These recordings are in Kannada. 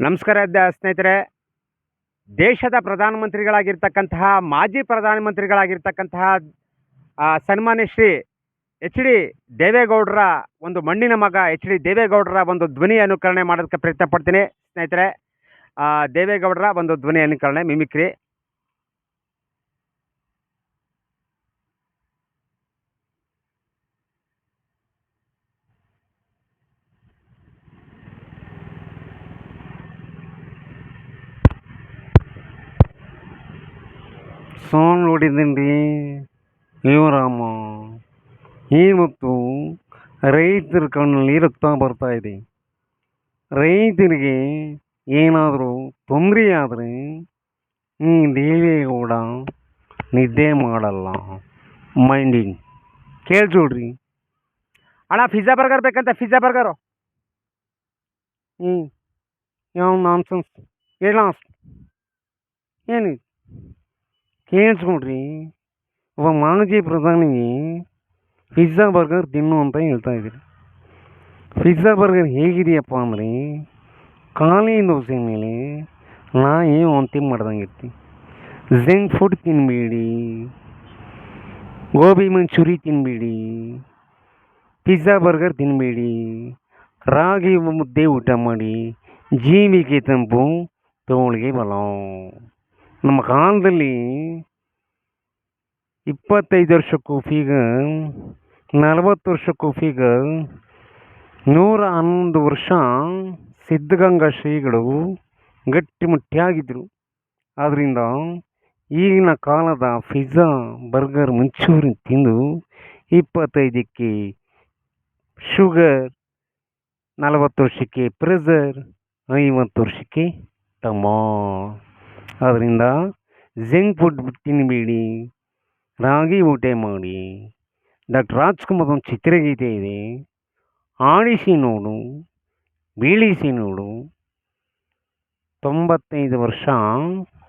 ನಮಸ್ಕಾರ ಸ್ನೇಹಿತರೆ. ದೇಶದ ಪ್ರಧಾನಮಂತ್ರಿಗಳಾಗಿರ್ತಕ್ಕಂತಹ, ಮಾಜಿ ಪ್ರಧಾನಮಂತ್ರಿಗಳಾಗಿರ್ತಕ್ಕಂತಹ ಸನ್ಮಾನ್ಯ ಶ್ರೀ ಎಚ್ ಡಿ ದೇವೇಗೌಡರ ಒಂದು ಮಣ್ಣಿನ ಮಗ, ಎಚ್ ಡಿ ದೇವೇಗೌಡರ ಒಂದು ಧ್ವನಿ ಅನುಕರಣೆ ಮಾಡೋದಕ್ಕೆ ಪ್ರಯತ್ನ ಪಡ್ತೀನಿ ಸ್ನೇಹಿತರೆ ದೇವೇಗೌಡರ ಒಂದು ಧ್ವನಿ ಅನುಕರಣೆ, ಮಿಮಿಕ್ರಿ. ಸಾಂಗ್ ನೋಡಿದ್ದೀನಿ. ಶಿವರಾಮ ಇವತ್ತು ರೈತರ ಕಣ್ಣಲ್ಲಿ ರಕ್ತ ಬರ್ತಾ ಇದೆ. ರೈತರಿಗೆ ಏನಾದರೂ ತೊಂದರೆ ಆದರೆ ಈ ದೇವೇಗೌಡ ನಿದ್ದೆ ಮಾಡಲ್ಲ. ಮೈಂಡಿಂಗ್ ಕೇಳ್ಸೋಡ್ರಿ ಅಣ್ಣ ಪಿಜ್ಜಾ ಬರ್ಗರ್ ಬೇಕಂತ ಪಿಜ್ಜಾ ಬರ್ಗರು ಹ್ಞೂ ಯಾವ ನಾನ್ಸೆನ್ಸ್ ಹೇಳ ಏನಿದೆ? ಕೇಳಿಸ್ಕೊಡ್ರಿ. ಒಬ್ಬ ಮಾಜಿ ಪ್ರಧಾನಿಗೆ ಪಿಜ್ಜಾ ಬರ್ಗರ್ ತಿನ್ನು ಅಂತ ಹೇಳ್ತಾ ಇದ್ದೀರಿ. ಪಿಜ್ಜಾ ಬರ್ಗರ್ ಹೇಗಿದೆಯಪ್ಪ ಅಂದರೆ, ಖಾಲಿ ದೋಸೆ ಮೇಲೆ ನಾಯಿ ವಾಂತಿ ಮಾಡ್ದಂಗೆ ಇರ್ತಿ. ಜಂಕ್ ಫುಡ್ ತಿನ್ನಬೇಡಿ ಗೋಬಿ ಮಂಚೂರಿ ತಿನ್ನಬೇಡಿ ಪಿಜ್ಜಾ ಬರ್ಗರ್ ತಿನ್ನಬೇಡಿ ರಾಗಿ ಮುದ್ದೆ ಊಟ ಮಾಡಿ ಜೀವಿಗೆ ತಂಪು ತೋಳಿಗೆ ಬಲ. ನಮ್ಮ ಕಾಲದಲ್ಲಿ ಇಪ್ಪತ್ತೈದು ವರ್ಷಕ್ಕೂ ಫೀಗ ನಲವತ್ತು ವರ್ಷಕ್ಕೂ ಫೀಗ ನೂರ ಹನ್ನೊಂದು ವರ್ಷ ಸಿದ್ಧಗಂಗಾ ಶ್ರೀಗಳು ಗಟ್ಟಿಮುಟ್ಟಿಯಾಗಿದ್ದರು ಆದ್ದರಿಂದ ಈಗಿನ ಕಾಲದ ಪಿಜ್ಜಾ ಬರ್ಗರ್ ಮಂಚೂರಿ ತಿಂದು ಇಪ್ಪತ್ತೈದಕ್ಕೆ ಶುಗರ್ ನಲವತ್ತು ವರ್ಷಕ್ಕೆ ಪ್ರೆಸರ್ ಐವತ್ತು ವರ್ಷಕ್ಕೆ ಟಮ ಆದ್ದರಿಂದ ಜಂಕ್ ಫುಡ್ ತಿನ್ನಬೇಡಿ ರಾಗಿ ಊಟ ಮಾಡಿ. ಡಾಕ್ಟರ್ ರಾಜ್ಕುಮಾರ್ ಒಂದು ಚಿತ್ರಗೀತೆ ಇದೆ. ಆಡಿಸಿ ನೋಡು, ಬೀಳಿಸಿ ನೋಡು. ತೊಂಬತ್ತೈದು ವರ್ಷ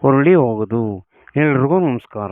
ಹೊರಳಿ ಹೋಗೋದು. ಎಲ್ರಿಗೂ ನಮಸ್ಕಾರ.